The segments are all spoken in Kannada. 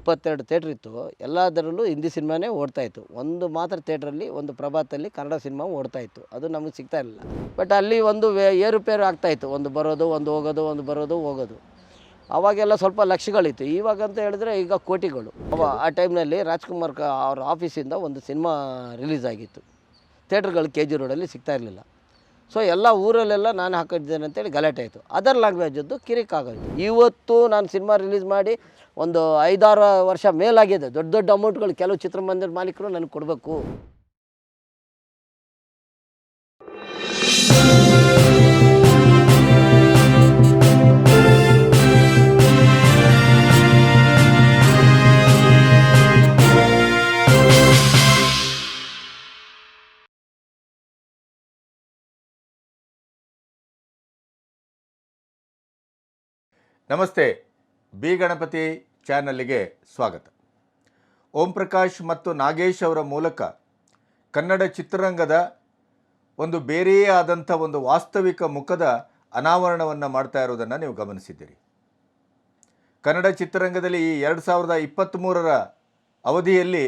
ಇಪ್ಪತ್ತೆರಡು ಥೇಟ್ರ್ ಇತ್ತು, ಎಲ್ಲದರಲ್ಲೂ ಹಿಂದಿ ಸಿನಿಮಾನೇ ಓಡ್ತಾ ಇತ್ತು. ಒಂದು ಮಾತ್ರ ಥೇಟ್ರಲ್ಲಿ ಒಂದು ಪ್ರಭಾತಲ್ಲಿ ಕನ್ನಡ ಸಿನಿಮಾ ಓಡ್ತಾ ಇತ್ತು. ಅದು ನಮಗೆ ಸಿಗ್ತಾ ಇರಲಿಲ್ಲ. ಬಟ್ ಅಲ್ಲಿ ಒಂದು ಏರುಪೇರು ಆಗ್ತಾಯಿತ್ತು ಒಂದು ಬರೋದು, ಒಂದು ಹೋಗೋದು, ಒಂದು ಬರೋದು, ಹೋಗೋದು. ಅವಾಗೆಲ್ಲ ಸ್ವಲ್ಪ ಲಕ್ಷಗಳಿತ್ತು. ಇವಾಗ ಅಂತ ಹೇಳಿದ್ರೆ ಈಗ ಕೋಟಿಗಳು. ಅವ, ಆ ಟೈಮ್ನಲ್ಲಿ ರಾಜ್ಕುಮಾರ್ ಕ, ಅವ್ರ ಆಫೀಸಿಂದ ಒಂದು ಸಿನಿಮಾ ರಿಲೀಸ್ ಆಗಿತ್ತು. ಥೇಟ್ರ್ಗಳು ಕೆ ಜಿ ರೋಡಲ್ಲಿ ಸಿಗ್ತಾ ಇರಲಿಲ್ಲ. ಸೊ ಎಲ್ಲ ಊರಲ್ಲೆಲ್ಲ ನಾನು ಹಾಕಿದ್ದೇನೆ ಅಂತೇಳಿ ಗಲಾಟೆ ಆಯಿತು. ಅದರ್ ಲ್ಯಾಂಗ್ವೇಜದ್ದು ಕಿರಿಕ್ ಆಗೋಯ್ತು. ಇವತ್ತು ನಾನು ಸಿನಿಮಾ ರಿಲೀಸ್ ಮಾಡಿ ಒಂದು ಐದಾರು ವರ್ಷ ಮೇಲಾಗಿದೆ. ದೊಡ್ಡ ದೊಡ್ಡ ಅಮೌಂಟ್ಗಳು ಕೆಲವು ಚಿತ್ರಮಂದಿರ ಮಾಲೀಕರು ನನಗೆ ಕೊಡಬೇಕು. ನಮಸ್ತೆ. ಬಿ ಗಣಪತಿ ಚಾನಲ್ಗೆ ಸ್ವಾಗತ. ಓಂ ಪ್ರಕಾಶ್ ಮತ್ತು ನಾಗೇಶ್ ಅವರ ಮೂಲಕ ಕನ್ನಡ ಚಿತ್ರರಂಗದ ಒಂದು ಬೇರೆಯೇ ಆದಂಥ ಒಂದು ವಾಸ್ತವಿಕ ಮುಖದ ಅನಾವರಣವನ್ನು ಮಾಡ್ತಾ ಇರೋದನ್ನು ನೀವು ಗಮನಿಸಿದ್ದೀರಿ. ಕನ್ನಡ ಚಿತ್ರರಂಗದಲ್ಲಿ ಈ ಎರಡು ಸಾವಿರದ ಇಪ್ಪತ್ತ್ಮೂರರ ಅವಧಿಯಲ್ಲಿ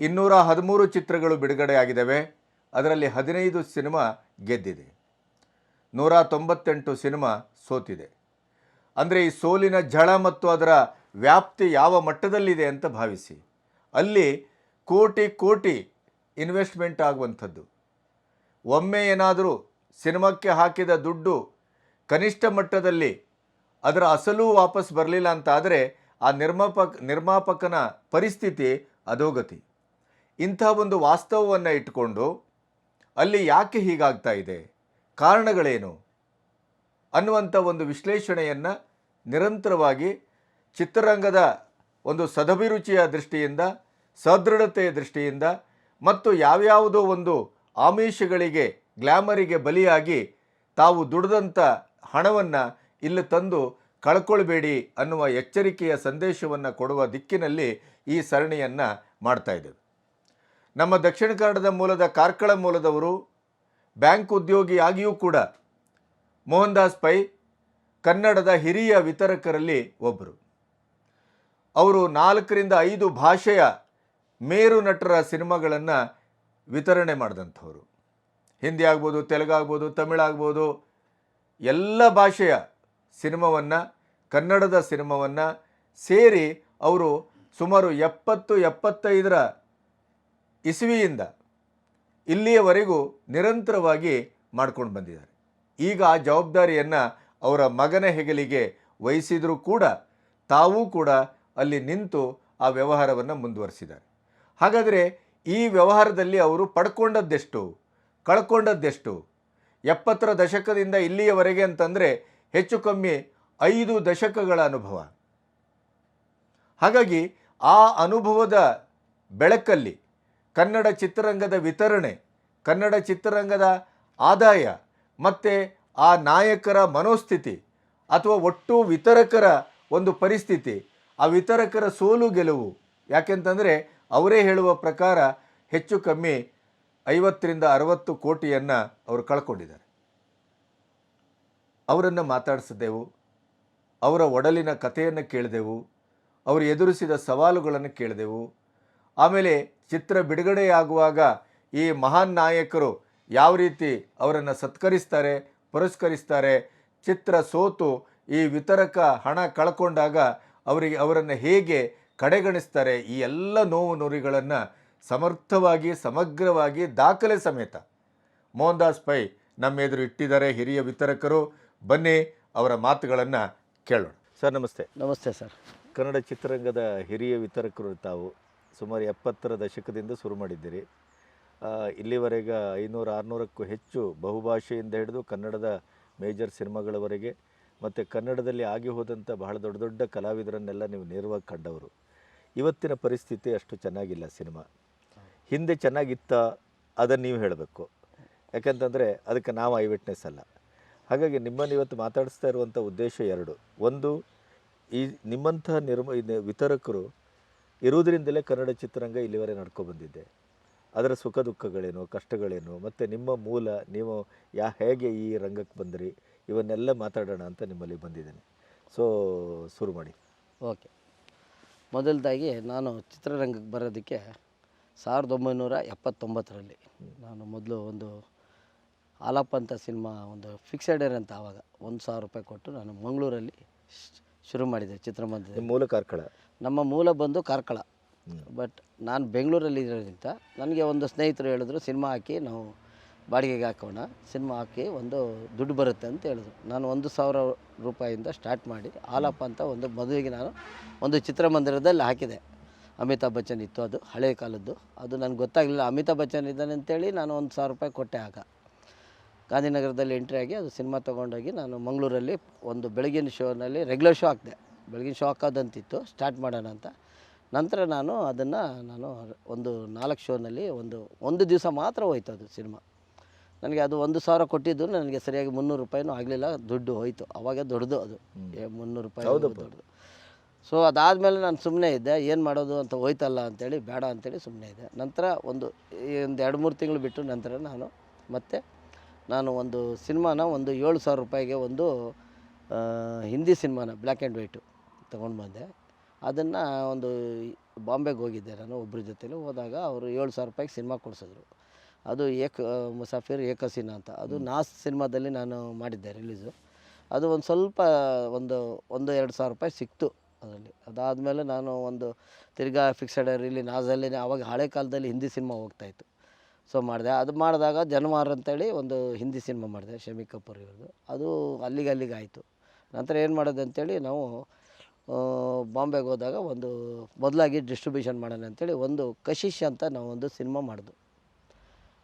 ಇನ್ನೂರ ಹದಿಮೂರು ಚಿತ್ರಗಳು ಬಿಡುಗಡೆಯಾಗಿದ್ದಾವೆ. ಅದರಲ್ಲಿ ಹದಿನೈದು ಸಿನಿಮಾ ಗೆದ್ದಿದೆ. ನೂರ ತೊಂಬತ್ತೆಂಟು ಸಿನಿಮಾ ಸೋತಿದೆ. ಅಂದರೆ ಈ ಸೋಲಿನ ಝಳ ಮತ್ತು ಅದರ ವ್ಯಾಪ್ತಿ ಯಾವ ಮಟ್ಟದಲ್ಲಿದೆ ಅಂತ ಭಾವಿಸಿ. ಅಲ್ಲಿ ಕೋಟಿ ಕೋಟಿ ಇನ್ವೆಸ್ಟ್ಮೆಂಟ್ ಆಗುವಂಥದ್ದು. ಒಮ್ಮೆ ಏನಾದರೂ ಸಿನಿಮಾಕ್ಕೆ ಹಾಕಿದ ದುಡ್ಡು ಕನಿಷ್ಠ ಮಟ್ಟದಲ್ಲಿ ಅದರ ಅಸಲು ವಾಪಸ್ ಬರಲಿಲ್ಲ ಅಂತ ಆದರೆ ಆ ನಿರ್ಮಾಪಕ, ನಿರ್ಮಾಪಕನ ಪರಿಸ್ಥಿತಿ ಅಧೋಗತಿ. ಇಂಥ ಒಂದು ವಾಸ್ತವವನ್ನು ಇಟ್ಟುಕೊಂಡು ಅಲ್ಲಿ ಯಾಕೆ ಹೀಗಾಗ್ತಾ ಇದೆ? ಕಾರಣಗಳೇನು? ಅನ್ನುವಂಥ ಒಂದು ವಿಶ್ಲೇಷಣೆಯನ್ನು ನಿರಂತರವಾಗಿ ಚಿತ್ರರಂಗದ ಒಂದು ಸದಭಿರುಚಿಯ ದೃಷ್ಟಿಯಿಂದ, ಸದೃಢತೆಯ ದೃಷ್ಟಿಯಿಂದ ಮತ್ತು ಯಾವ್ಯಾವುದೋ ಒಂದು ಆಮಿಷಗಳಿಗೆ ಗ್ಲ್ಯಾಮರಿಗೆ ಬಲಿಯಾಗಿ ತಾವು ದುಡಿದಂಥ ಹಣವನ್ನು ಇಲ್ಲಿ ತಂದು ಕಳ್ಕೊಳ್ಬೇಡಿ ಅನ್ನುವ ಎಚ್ಚರಿಕೆಯ ಸಂದೇಶವನ್ನು ಕೊಡುವ ದಿಕ್ಕಿನಲ್ಲಿ ಈ ಸರಣಿಯನ್ನು ಮಾಡ್ತಾ ನಮ್ಮ ದಕ್ಷಿಣ ಕನ್ನಡದ ಮೂಲದ ಕಾರ್ಕಳ ಮೂಲದವರು, ಬ್ಯಾಂಕ್ ಉದ್ಯೋಗಿಯಾಗಿಯೂ ಕೂಡ ಮೋಹನ್ ದಾಸ್ ಪೈ, ಕನ್ನಡದ ಹಿರಿಯ ವಿತರಕರಲ್ಲಿ ಒಬ್ಬರು. ಅವರು ನಾಲ್ಕರಿಂದ ಐದು ಭಾಷೆಯ ಮೇರು ನಟರ ಸಿನಿಮಾಗಳನ್ನು ವಿತರಣೆ ಮಾಡಿದಂಥವ್ರು. ಹಿಂದಿ ಆಗ್ಬೋದು ತೆಲುಗಾಗ್ಬೋದು ತಮಿಳಾಗ್ಬೋದು ಎಲ್ಲ ಭಾಷೆಯ ಸಿನಿಮಾವನ್ನು, ಕನ್ನಡದ ಸಿನಿಮಾವನ್ನು ಸೇರಿ ಅವರು ಸುಮಾರು ಎಪ್ಪತ್ತು, ಎಪ್ಪತ್ತೈದರ ಇಸವಿಯಿಂದ ಇಲ್ಲಿಯವರೆಗೂ ನಿರಂತರವಾಗಿ ಮಾಡ್ಕೊಂಡು ಬಂದಿದ್ದಾರೆ. ಈಗ ಆ ಜವಾಬ್ದಾರಿಯನ್ನು ಅವರ ಮಗನ ಹೆಗಲಿಗೆ ವಹಿಸಿದರೂ ಕೂಡ ತಾವೂ ಕೂಡ ಅಲ್ಲಿ ನಿಂತು ಆ ವ್ಯವಹಾರವನ್ನು ಮುಂದುವರಿಸಿದ್ದಾರೆ. ಹಾಗಾದರೆ ಈ ವ್ಯವಹಾರದಲ್ಲಿ ಅವರು ಪಡ್ಕೊಂಡದ್ದೆಷ್ಟು? ಕಳ್ಕೊಂಡದ್ದೆಷ್ಟು? ಎಪ್ಪತ್ತರ ದಶಕದಿಂದ ಇಲ್ಲಿಯವರೆಗೆ ಅಂತಂದರೆ ಹೆಚ್ಚು ಕಮ್ಮಿ ಐದು ದಶಕಗಳ ಅನುಭವ. ಹಾಗಾಗಿ ಆ ಅನುಭವದ ಬೆಳಕಲ್ಲಿ ಕನ್ನಡ ಚಿತ್ರರಂಗದ ವಿತರಣೆ, ಕನ್ನಡ ಚಿತ್ರರಂಗದ ಆದಾಯ ಮತ್ತು ಆ ನಾಯಕರ ಮನೋಸ್ಥಿತಿ ಅಥವಾ ಒಟ್ಟು ವಿತರಕರ ಒಂದು ಪರಿಸ್ಥಿತಿ ಆ ವಿತರಕರ ಸೋಲು ಗೆಲುವು. ಯಾಕೆಂತಂದರೆ ಅವರೇ ಹೇಳುವ ಪ್ರಕಾರ ಹೆಚ್ಚು ಕಮ್ಮಿ ಐವತ್ತರಿಂದ ಅರವತ್ತು ಕೋಟಿಯನ್ನು ಅವರು ಕಳ್ಕೊಂಡಿದ್ದಾರೆ. ಅವರನ್ನು ಮಾತಾಡಿಸಿದೆವು ಅವರ ಒಡಲಿನ ಕಥೆಯನ್ನು ಕೇಳಿದೆವು, ಅವರು ಎದುರಿಸಿದ ಸವಾಲುಗಳನ್ನು ಕೇಳಿದೆವು. ಆಮೇಲೆ ಚಿತ್ರ ಬಿಡುಗಡೆಯಾಗುವಾಗ ಈ ಮಹಾನ್ ನಾಯಕರು ಯಾವ ರೀತಿ ಅವರನ್ನು ಸತ್ಕರಿಸ್ತಾರೆ, ಪುರಸ್ಕರಿಸ್ತಾರೆ, ಚಿತ್ರ ಸೋತು ಈ ವಿತರಕ ಹಣ ಕಳ್ಕೊಂಡಾಗ ಅವರಿಗೆ ಅವರನ್ನು ಹೇಗೆ ಕಡೆಗಣಿಸ್ತಾರೆ ಈ ಎಲ್ಲ ನೋವು ನುರಿಗಳನ್ನು ಸಮರ್ಥವಾಗಿ ಸಮಗ್ರವಾಗಿ ದಾಖಲೆ ಸಮೇತ. ಮೋಹನ್ ದಾಸ್ ಪೈ ನಮ್ಮ ಎದುರು ಇಟ್ಟಿದ್ದಾರೆ ಹಿರಿಯ ವಿತರಕರು. ಬನ್ನಿ ಅವರ ಮಾತುಗಳನ್ನು ಕೇಳೋಣ. ಸರ್ ನಮಸ್ತೆ. ನಮಸ್ತೆ ಸರ್. ಕನ್ನಡ ಚಿತ್ರರಂಗದ ಹಿರಿಯ ವಿತರಕರು ತಾವು ಸುಮಾರು ಎಪ್ಪತ್ತರ ದಶಕದಿಂದ ಶುರು ಮಾಡಿದ್ದೀರಿ. ಇಲ್ಲಿವರೆಗೆ ಐನೂರು ಆರುನೂರಕ್ಕೂ ಹೆಚ್ಚು ಬಹುಭಾಷೆಯಿಂದ ಹಿಡಿದು ಕನ್ನಡದ ಮೇಜರ್ ಸಿನಿಮಾಗಳವರೆಗೆ ಮತ್ತು ಕನ್ನಡದಲ್ಲಿ ಆಗಿ ಹೋದಂಥ ಬಹಳ ದೊಡ್ಡ ದೊಡ್ಡ ಕಲಾವಿದರನ್ನೆಲ್ಲ ನೀವು ನೇರವಾಗಿ ಕಂಡವರು. ಇವತ್ತಿನ ಪರಿಸ್ಥಿತಿ ಅಷ್ಟು ಚೆನ್ನಾಗಿಲ್ಲ ಸಿನಿಮಾ. ಹಿಂದೆ ಚೆನ್ನಾಗಿತ್ತ ಅದನ್ನು ನೀವು ಹೇಳಬೇಕು. ಯಾಕಂತಂದರೆ ಅದಕ್ಕೆ ನಾವು ಐ ವಿಟ್ನೆಸ್ ಅಲ್ಲ. ಹಾಗಾಗಿ ನಿಮ್ಮನ್ನು ಇವತ್ತು ಮಾತಾಡಿಸ್ತಾ ಇರುವಂಥ ಉದ್ದೇಶ ಎರಡು. ಒಂದು, ಈ ನಿಮ್ಮಂತಹ ನಿರ್ಮ ವಿತರಕರು ಇರುವುದರಿಂದಲೇ ಕನ್ನಡ ಚಿತ್ರರಂಗ ಇಲ್ಲಿವರೆ ನಡ್ಕೊ ಬಂದಿದೆ. ಅದರ ಸುಖ ದುಃಖಗಳೇನು, ಕಷ್ಟಗಳೇನು, ಮತ್ತು ನಿಮ್ಮ ಮೂಲ, ನೀವು ಯಾ, ಹೇಗೆ ಈ ರಂಗಕ್ಕೆ ಬಂದಿರಿ? ಇವನ್ನೆಲ್ಲ ಮಾತಾಡೋಣ ಅಂತ ನಿಮ್ಮಲ್ಲಿ ಬಂದಿದ್ದೇನೆ. ಸೊ ಶುರು ಮಾಡಿ. ಓಕೆ. ಮೊದಲದಾಗಿ ನಾನು ಚಿತ್ರರಂಗಕ್ಕೆ ಬರೋದಕ್ಕೆ ಸಾವಿರದ ಒಂಬೈನೂರ ಎಪ್ಪತ್ತೊಂಬತ್ತರಲ್ಲಿ ನಾನು ಮೊದಲು ಒಂದು ಆಲಪ್ಪ ಅಂತ ಸಿನಿಮಾ ಒಂದು ಫಿಕ್ಸೆಡ್ ಅಂತ ಆವಾಗ ಒಂದು ಸಾವಿರ ರೂಪಾಯಿ ಕೊಟ್ಟು ನಾನು ಮಂಗಳೂರಲ್ಲಿ ಶ್- ಶುರು ಮಾಡಿದೆ ಚಿತ್ರಮಂದಿರ. ಮೂಲ ಕಾರ್ಕಳ? ನಮ್ಮ ಮೂಲ ಬಂದು ಕಾರ್ಕಳ. ಬಟ್ ನಾನು ಬೆಂಗಳೂರಲ್ಲಿ ಇರೋದ್ರಿಂದ ನನಗೆ ಒಂದು ಸ್ನೇಹಿತರು ಹೇಳಿದ್ರು ಸಿನಿಮಾ ಹಾಕಿ ನಾವು ಬಾಡಿಗೆಗೆ ಹಾಕೋಣ, ಸಿನಿಮಾ ಹಾಕಿ ಒಂದು ದುಡ್ಡು ಬರುತ್ತೆ ಅಂತ ಹೇಳಿದ್ರು. ನಾನು ಒಂದು ಸಾವಿರ ರೂಪಾಯಿಂದ ಸ್ಟಾರ್ಟ್ ಮಾಡಿ ಆಲಪ್ಪ ಅಂತ ಒಂದು ಮದುವೆಗೆ ನಾನು ಒಂದು ಚಿತ್ರಮಂದಿರದಲ್ಲಿ ಹಾಕಿದೆ. ಅಮಿತಾಬ್ ಬಚ್ಚನ್ ಇತ್ತು ಅದು ಹಳೆಯ ಕಾಲದ್ದು. ಅದು ನನಗೆ ಗೊತ್ತಾಗಲಿಲ್ಲ, ಅಮಿತಾಬ್ ಬಚ್ಚನ್ ಇದ್ದಾನೆ ಅಂತೇಳಿ ನಾನು ಒಂದು ಸಾವಿರ ರೂಪಾಯಿ ಕೊಟ್ಟೆ ಆಗ. ಗಾಂಧಿನಗರದಲ್ಲಿ ಎಂಟ್ರಿ ಆಗಿ ಅದು ಸಿನಿಮಾ ತೊಗೊಂಡೋಗಿ ನಾನು ಮಂಗಳೂರಲ್ಲಿ ಒಂದು ಬೆಳಗಿನ ಶೋನಲ್ಲಿ ರೆಗ್ಯುಲರ್ ಶೋ ಹಾಕಿದೆ. ಬೆಳಗಿನ ಶೋ ಹಾಕೋದಂತಿತ್ತು ಸ್ಟಾರ್ಟ್ ಮಾಡೋಣ ಅಂತ. ನಂತರ ನಾನು ಅದನ್ನು ನಾನು ಒಂದು ನಾಲ್ಕು ಶೋನಲ್ಲಿ ಒಂದು ಒಂದು ದಿವಸ ಮಾತ್ರ ಹೋಯ್ತು ಅದು ಸಿನಿಮಾ. ನನಗೆ ಅದು ಒಂದು ಸಾವಿರ ಕೊಟ್ಟಿದ್ದು ನನಗೆ ಸರಿಯಾಗಿ ಮುನ್ನೂರು ರೂಪಾಯಿನೂ ಆಗಲಿಲ್ಲ ದುಡ್ಡು ಹೋಯಿತು. ಅವಾಗ ದೊಡ್ಡದು ಅದು. ಏ, ಮುನ್ನೂರು ರೂಪಾಯಿ. ದೊಡ್ಡದು. ಸೊ ಅದಾದಮೇಲೆ ನಾನು ಸುಮ್ಮನೆ ಇದ್ದೆ ಏನು ಮಾಡೋದು ಅಂತ ಹೋಯ್ತಲ್ಲ ಅಂತೇಳಿ ಬೇಡ ಅಂತೇಳಿ ಸುಮ್ಮನೆ ಇದ್ದೆ. ನಂತರ ಒಂದು ಒಂದು ಎರಡು ಮೂರು ತಿಂಗಳು ಬಿಟ್ಟು ನಂತರ ನಾನು ಮತ್ತೆ ನಾನು ಒಂದು ಸಿನಿಮಾನ ಒಂದು ಏಳು ಸಾವಿರ ರೂಪಾಯಿಗೆ ಒಂದು ಹಿಂದಿ ಸಿನಿಮಾನ ಬ್ಲ್ಯಾಕ್ ಆ್ಯಂಡ್ ವೈಟು ತೊಗೊಂಡು ಬಂದೆ. ಅದನ್ನು ಒಂದು ಬಾಂಬೆಗೆ ಹೋಗಿದ್ದೆ ನಾನು ಒಬ್ಬರ ಜೊತೆಲಿ. ಹೋದಾಗ ಅವರು ಏಳು ಸಾವಿರ ರೂಪಾಯಿಗೆ ಸಿನಿಮಾ ಕೊಡಿಸಿದ್ರು. ಅದು ಏಕ ಮುಸಾಫಿರ್ ಏಕಸಿನ ಅಂತ. ಅದು ನಾಸ್ ಸಿನಿಮಾದಲ್ಲಿ ನಾನು ಮಾಡಿದ್ದೆ ರಿಲೀಸು ಅದು ಒಂದು ಸ್ವಲ್ಪ ಒಂದು ಒಂದು ಎರಡು ಸಾವಿರ ರೂಪಾಯಿ ಸಿಕ್ತು ಅದರಲ್ಲಿ. ಅದಾದಮೇಲೆ ನಾನು ಒಂದು ತಿರ್ಗಾ ಫಿಕ್ಸೆಡ್ ಇಲ್ಲಿ ನಾಸಲ್ಲಿ ಆವಾಗ ಹಳೆ ಕಾಲದಲ್ಲಿ ಹಿಂದಿ ಸಿನಿಮಾ ಹೋಗ್ತಾಯಿತ್ತು ಸೊ ಮಾಡಿದೆ. ಅದು ಮಾಡಿದಾಗ ಜನವಾರ ಅಂತೇಳಿ ಒಂದು ಹಿಂದಿ ಸಿನಿಮಾ ಮಾಡಿದೆ ಶಮಿ ಕಪೂರ್ ಇವ್ರದ್ದು. ಅದು ಅಲ್ಲಿಗೆ ಅಲ್ಲಿಗೆ ಆಯಿತು. ನಂತರ ಏನು ಮಾಡೋದು ಅಂತೇಳಿ ನಾವು ಬಾಂಬೆಗೆ ಹೋದಾಗ ಒಂದು ಮೊದಲಾಗಿ ಡಿಸ್ಟ್ರಿಬ್ಯೂಷನ್ ಮಾಡೋಣ ಅಂತೇಳಿ ಒಂದು ಕಶಿಶ್ ಅಂತ ನಾವು ಒಂದು ಸಿನಿಮಾ ಮಾಡಿದ್ವು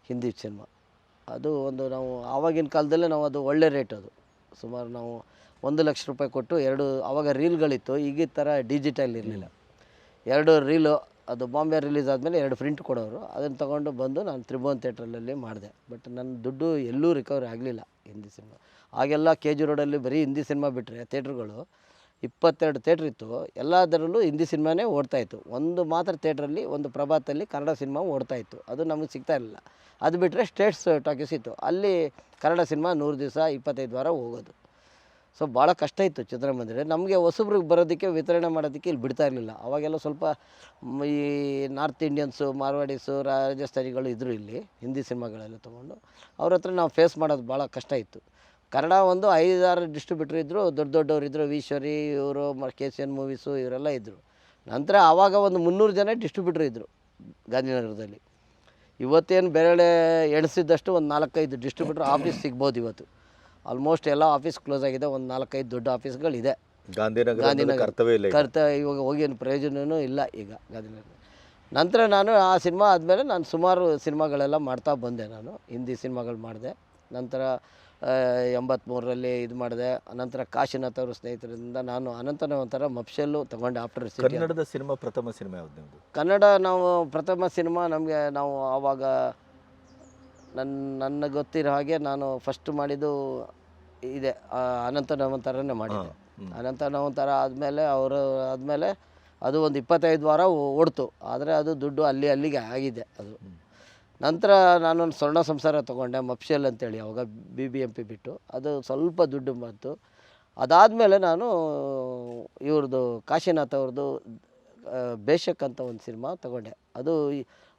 ಹಿಂದಿ ಸಿನಿಮಾ. ಅದು ಒಂದು ನಾವು ಆವಾಗಿನ ಕಾಲದಲ್ಲೇ ನಾವು ಅದು ಒಳ್ಳೆ ರೇಟ್ ಅದು. ಸುಮಾರು ನಾವು ಒಂದು ಲಕ್ಷ ರೂಪಾಯಿ ಕೊಟ್ಟು ಎರಡು ಆವಾಗ ರೀಲ್ಗಳಿತ್ತು, ಈಗ ಥರ ಡಿಜಿಟಲ್ ಇರಲಿಲ್ಲ. ಎರಡು ರೀಲು, ಅದು ಬಾಂಬೆ ರಿಲೀಸ್ ಆದಮೇಲೆ ಎರಡು ಪ್ರಿಂಟ್ ಕೊಡೋರು. ಅದನ್ನು ತೊಗೊಂಡು ಬಂದು ನಾನು ತ್ರಿಭುವನ್ ಥಿಯೇಟ್ರಲ್ಲಿ ಮಾಡಿದೆ. ಬಟ್ ನನ್ನ ದುಡ್ಡು ಎಲ್ಲೂ ರಿಕವರಿ ಆಗಲಿಲ್ಲ ಹಿಂದಿ ಸಿನಿಮಾ. ಆಗೆಲ್ಲ ಕೆ ಜಿ ರೋಡಲ್ಲಿ ಬರೀ ಹಿಂದಿ ಸಿನಿಮಾ ಬಿಟ್ಟರೆ ಥಿಯೇಟ್ರುಗಳು ಇಪ್ಪತ್ತೆರಡು ಥೇಟ್ರ್ ಇತ್ತು, ಎಲ್ಲದರಲ್ಲೂ ಹಿಂದಿ ಸಿನಿಮಾನೇ ಓಡ್ತಾಯಿತ್ತು ಒಂದು ಮಾತ್ರ ಥೇಟ್ರಲ್ಲಿ ಒಂದು ಪ್ರಭಾತಲ್ಲಿ ಕನ್ನಡ ಸಿನಿಮಾ ಓಡ್ತಾಯಿತ್ತು ಅದು ನಮಗೆ ಸಿಗ್ತಾ ಇರಲಿಲ್ಲ. ಅದು ಬಿಟ್ಟರೆ ಸ್ಟೇಟ್ಸ್ ಟಾಕೀಸ್ ಇತ್ತು. ಅಲ್ಲಿ ಕನ್ನಡ ಸಿನಿಮಾ ನೂರು ದಿವಸ, ಇಪ್ಪತ್ತೈದು ವಾರ ಹೋಗೋದು. ಸೊ, ಭಾಳ ಕಷ್ಟ ಇತ್ತು ಚಿತ್ರಮಂದಿರ. ನಮಗೆ ಹೊಸಬ್ರಿಗೆ ಬರೋದಕ್ಕೆ, ವಿತರಣೆ ಮಾಡೋದಕ್ಕೆ ಇಲ್ಲಿ ಬಿಡ್ತಾ ಇರಲಿಲ್ಲ. ಅವಾಗೆಲ್ಲ ಸ್ವಲ್ಪ ಈ ನಾರ್ತ್ ಇಂಡಿಯನ್ಸು, ಮಾರ್ವಾಡೀಸು, ರಾಜಸ್ಥಾನಿಗಳು ಇದ್ದರು ಇಲ್ಲಿ, ಹಿಂದಿ ಸಿನಿಮಾಗಳೆಲ್ಲ ತೊಗೊಂಡು. ಅವ್ರ ಹತ್ರ ನಾವು ಫೇಸ್ ಮಾಡೋದು ಭಾಳ ಕಷ್ಟ ಇತ್ತು. ಕನ್ನಡ ಒಂದು ಐದಾರು ಡಿಸ್ಟ್ರಿಬ್ಯೂಟ್ರ್ ಇದ್ದರು ದೊಡ್ಡ ದೊಡ್ಡವ್ರು ಇದ್ದರು ಈಶ್ವರಿ ಇವರು ಕೆ ಸಿ ಎನ್ ಮೂವೀಸು ಇವರೆಲ್ಲ ಇದ್ದರು ನಂತರ ಆವಾಗ ಒಂದು ಮುನ್ನೂರು ಜನ ಡಿಸ್ಟ್ರಿಬ್ಯೂಟ್ರ್ ಇದ್ದರು ಗಾಂಧಿನಗರದಲ್ಲಿ. ಇವತ್ತೇನು ಬೆರಳೆ ಎಣಿಸಿದ್ದಷ್ಟು ಒಂದು ನಾಲ್ಕೈದು ಡಿಸ್ಟ್ರಿಬ್ಯೂಟ್ರ್ ಆಫೀಸ್ ಸಿಗ್ಬೋದು ಇವತ್ತು. ಆಲ್ಮೋಸ್ಟ್ ಎಲ್ಲ ಆಫೀಸ್ ಕ್ಲೋಸ್ ಆಗಿದೆ ಒಂದು ನಾಲ್ಕೈದು ದೊಡ್ಡ ಆಫೀಸ್ಗಳಿದೆ ಗಾಂಧಿನಗರ ಗಾಂಧಿನಗರ. ಕರ್ತವ್ಯ ಇಲ್ಲ ಕರ್ತವ್ಯ ಕರ್ತ ಇವಾಗ ಹೋಗೇನು ಪ್ರಯೋಜನವೂ ಇಲ್ಲ ಈಗ ಗಾಂಧಿನಗರ. ನಂತರ ನಾನು ಆ ಸಿನಿಮಾ ಆದಮೇಲೆ ನಾನು ಸುಮಾರು ಸಿನಿಮಾಗಳೆಲ್ಲ ಮಾಡ್ತಾ ಬಂದೆ ನಾನು. ಹಿಂದಿ ಸಿನಿಮಾಗಳು ಮಾಡಿದೆ. ನಂತರ ಎಂಬತ್ತ್ಮೂರರಲ್ಲಿ ಇದು ಮಾಡಿದೆ. ಅನಂತರ ಕಾಶಿನಾಥ್ ಅವರು ಸ್ನೇಹಿತರಿಂದ ನಾನು ಅನಂತನ ಒಂಥರ ಮಫ್ಷಲ್ಲು ತೊಗೊಂಡೆ ಆಫ್ಟರ್ ಸಿಟಿ ಕನ್ನಡದ ಸಿನಿಮಾ ಪ್ರಥಮ ಸಿನಿಮಾ ಯಾವ್ದು ನಿಮ್ಮದು ಕನ್ನಡ ನಾವು ಪ್ರಥಮ ಸಿನಿಮಾ ನಮಗೆ ನಾವು ಆವಾಗ ನನ್ನ ನನ್ನ ಗೊತ್ತಿರೋ ಹಾಗೆ ನಾನು ಫಸ್ಟ್ ಮಾಡಿದ್ದು ಇದೆ. ಆ, ಅನಂತ ನವಂತರನೇ ಮಾಡಿದ್ದೆ. ಅನಂತ ನವಂತರ ಆದಮೇಲೆ ಅವರು ಆದಮೇಲೆ ಅದು ಒಂದು ಇಪ್ಪತ್ತೈದು ವಾರ ಓ- ಓಡ್ತು. ಆದರೆ ಅದು ದುಡ್ಡು ಅಲ್ಲಿ ಅಲ್ಲಿಗೆ ಆಗಿದೆ ಅದು. ನಂತರ ನಾನೊಂದು ಸ್ವರ್ಣ ಸಂಸಾರ ತೊಗೊಂಡೆ ಮಪ್ಷಲ್ ಅಂತೇಳಿ, ಅವಾಗ ಬಿ ಬಿ ಎಂ ಪಿ ಬಿಟ್ಟು. ಅದು ಸ್ವಲ್ಪ ದುಡ್ಡು ಬಂತು. ಅದಾದಮೇಲೆ ನಾನು ಇವ್ರದ್ದು ಕಾಶಿನಾಥ್ ಅವ್ರದ್ದು ಬೇಷಕ್ ಅಂತ ಒಂದು ಸಿನಿಮಾ ತೊಗೊಂಡೆ. ಅದು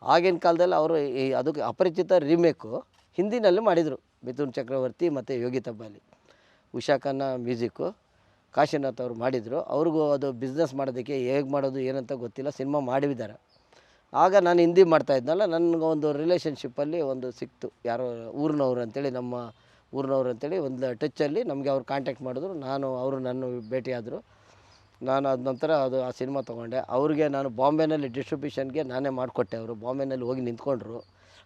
ಆಗಿನ ಕಾಲದಲ್ಲಿ ಅವರು ಈ, ಅದಕ್ಕೆ ಅಪರಿಚಿತ ರೀಮೇಕು ಹಿಂದಿನಲ್ಲಿ ಮಾಡಿದರು. ಮಿಥುನ್ ಚಕ್ರವರ್ತಿ ಮತ್ತು ಯೋಗಿ ತಬ್ಬಾಲಿ. ಉಷಾ ಖನ್ನಾ ಮ್ಯೂಸಿಕ್ಕು, ಕಾಶಿನಾಥ್ ಅವರು ಮಾಡಿದರು. ಅವ್ರಿಗೂ ಅದು ಬಿಸ್ನೆಸ್ ಮಾಡೋದಕ್ಕೆ ಹೇಗೆ ಮಾಡೋದು ಏನಂತ ಗೊತ್ತಿಲ್ಲ. ಸಿನಿಮಾ ಮಾಡಿದ್ದಾರೆ ಆಗ ನಾನು ಹಿಂದಿ ಮಾಡ್ತಾ ಇದ್ನಲ್ಲ, ನನಗೆ ಒಂದು ರಿಲೇಷನ್ಶಿಪ್ಪಲ್ಲಿ ಒಂದು ಸಿಕ್ತು. ಯಾರೋ ಊರಿನವ್ರು ಅಂತೇಳಿ, ನಮ್ಮ ಊರಿನವ್ರು ಅಂತೇಳಿ ಒಂದು ಟಚ್ಚಲ್ಲಿ ನಮಗೆ ಅವ್ರು ಕಾಂಟ್ಯಾಕ್ಟ್ ಮಾಡಿದ್ರು. ನಾನು, ಅವರು ನನ್ನ ಭೇಟಿಯಾದರು. ನಾನು ಅದ ನಂತರ ಅದು ಆ ಸಿನಿಮಾ ತೊಗೊಂಡೆ. ಅವ್ರಿಗೆ ನಾನು ಬಾಂಬೆನಲ್ಲಿ ಡಿಸ್ಟ್ರಿಬ್ಯೂಷನ್ಗೆ ನಾನೇ ಮಾಡಿಕೊಟ್ಟೆ ಅವರು. ಬಾಂಬೆನಲ್ಲಿ ಹೋಗಿ ನಿಂತ್ಕೊಂಡ್ರು.